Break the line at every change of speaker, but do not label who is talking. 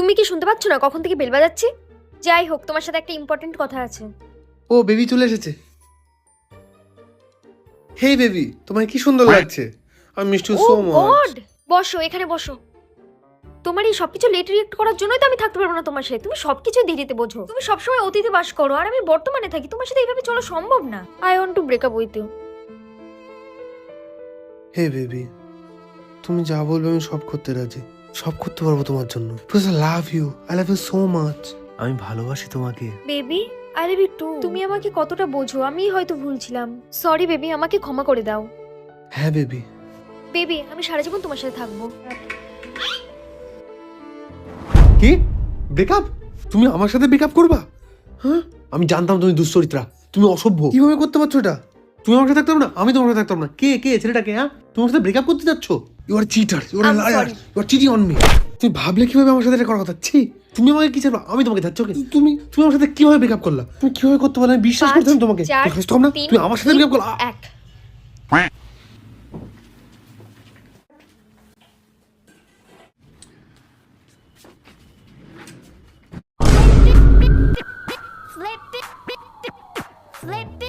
তুমি কি শুনতে পাচ্ছ না? কখন থেকে বেল বাজাচ্ছি? যাই হোক তোমার সাথে একটা ইম্পর্টেন্ট কথা আছে।
ও বেবি চলে এসেছে। হেই বেবি তোমায় কি সুন্দর লাগছে? আমি মিষ্টি
ও
সো মাচ
গড বসো এখানে বসো। তোমার এই সবকিছু লেট রিয়েক্ট করার জন্যই তো আমি থাকতে পারব না তোমার সাথে। তুমি সবকিছু দেরিতে বোঝো। তুমি সবসময় অতীতে বাস করো আর আমি বর্তমানে থাকি। তোমার সাথে এইভাবে চলা সম্ভব না। I want to break up with you
hey baby তুমি যা বলবে আমি সব করতে রাজি। সব করতে পারব তোমার জন্য। Because I love you I love you so much আমি ভালোবাসি তোমাকে।
Baby I love you too তুমি আমাকে কতটা বোঝো আমি হয়তো ভুলছিলাম সরি বেবি আমাকে ক্ষমা করে দাও।
হ্যাঁ বেবি।
বেবি আমি সারা জীবন তোমার সাথে থাকব।
কি? ব্রেকআপ তুমি আমার সাথে ব্রেকআপ করবা? হ্যাঁ? আমি জানতাম তুমি দুশ্চরিত্রা। তুমি অসভ্য। কীভাবে করতে পারছ এটা? তুমি আমার সাথে থাকতাম না? আমি তোমার সাথে থাকতাম না। কে কে ছেলেটাকে হ্যাঁ? তোমার সাথে ব্রেকআপ করতে যাচ্ছ? You are cheater you are liar you are cheating on me তুমি ভাবলে কীভাবে আমার সাথে এটা কথা ছি তুমি আমাকে কি চাইবা আমি তোমাকে ওকে তুমি তুমি আমার সাথে কীভাবে ব্রেকআপ করলা তুমি কীভাবে করতে পারলে আমি বিশ্বাস তোমাকে না তুমি আমার সাথে ব্রেকআপ করলা
এক flip